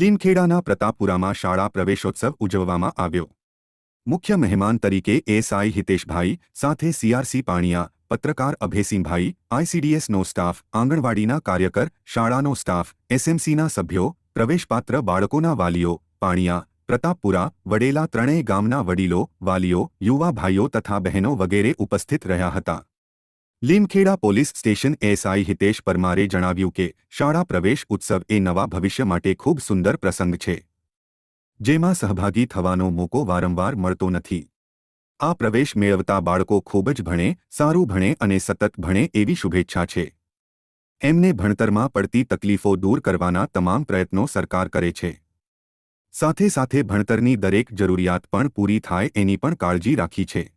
લીમખેડાના પ્રતાપપુરામાં શાળા પ્રવેશોત્સવ ઉજવવામાં આવ્યો. મુખ્ય મહેમાન તરીકે એસઆઈ હિતેશભાઈ, સાથે સીઆરસી પાણિયા, પત્રકાર અભયસિંહભાઈ આઈસીડીએસનો સ્ટાફ, આંગણવાડીના કાર્યકર, શાળાનો સ્ટાફ એસએમસીના સભ્યો, પ્રવેશપાત્ર બાળકોના વાલીઓ, પાણિયા, પ્રતાપપુરા, વડેલા ત્રણેય ગામના વડીલો, વાલીઓ, યુવા ભાઈઓ તથા બહેનો વગેરે ઉપસ્થિત રહ્યા હતા. Limkheda police station SI Hitesh પરમારે જણાવ્યું કે, શાળા પ્રવેશ ઉત્સવ એ નવા ભવિષ્ય માટે ખૂબ સુંદર પ્રસંગ છે. જેમાં સહભાગી થવાનો મોકો વારંવાર મળતો નથી. આ પ્રવેશ મેળવતા બાળકો ખૂબ જ ભણે, સારું ભણે અને સતત ભણે એવી શુભેચ્છા છે. એમને ભણતરમાં પડતી તકલીફો દૂર કરવાના તમામ પ્રયત્નો સરકાર કરે છે. સાથે સાથે ભણતરની દરેક જરૂરિયાત પણ પૂરી થાય એની પણ કાળજી રાખી છે.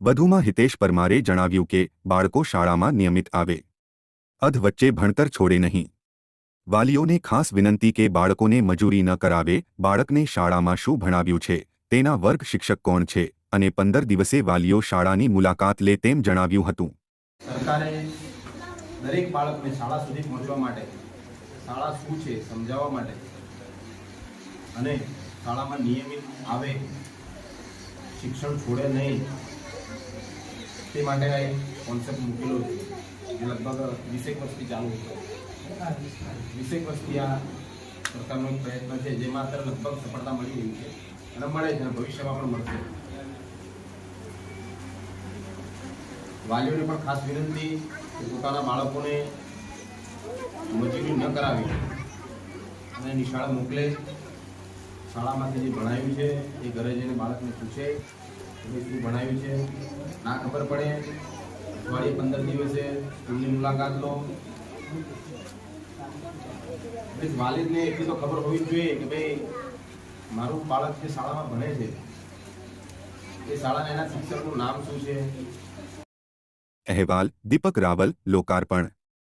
વધુમાં હિતેશ પરમારે જણાવ્યું કે, બાળકો શાળામાં નિયમિત આવે. અધ વચ્ચે ભણતર છોડે નહીં. વાલીઓને ખાસ વિનંતી કે બાળકોને મજૂરી ન કરાવે, બાળકને શાળામાં શું ભણાવ્યું છે, તેના વર્ગ શિક્ષક કોણ છે, અને પંદર દિવસે વાલીઓ શાળાની મુલાકાત લે તેમ જણાવ્યું હતું. સરકારે દરેક બાળકને શાળા સુધી પહોંચવા માટે શાળા શું છે સમજાવવા માટે અને શાળામાં નિયમિત આવે, શિક્ષણ છોડે નહીં તે માટે કોન્સેપ્ટ મૂકેલો છે. લગભગ વીસેક વર્ષથી ચાલુ હતો વીસેક વર્ષથી આ સરકારનો એક પ્રયત્ન છે જેમાં અત્યારે લગભગ સફળતા મળી રહી છે અને મળે છે ભવિષ્યમાં પણ મળશે. વાલીઓને પણ ખાસ વિનંતી કે પોતાના બાળકોને મજૂરી ન કરાવી અને નિશાળા મોકલે. શાળામાંથી જે ભણાવ્યું છે, એ ઘરે જઈને બાળકને પૂછે. શું ભણાવ્યું છે. ના ખબર પડે. અઠવાડિયે પંદર દિવસે સ્કૂલની મુલાકાત લો. વાલિદને એટલી તો ખબર હોવી જોઈએ કે ભાઈ, મારું બાળક જે શાળામાં ભણે છે, એ શાળાના એના શિક્ષકનું નામ શું છે? અહેવાલ દીપક રાવલ, લોકાર્પણ.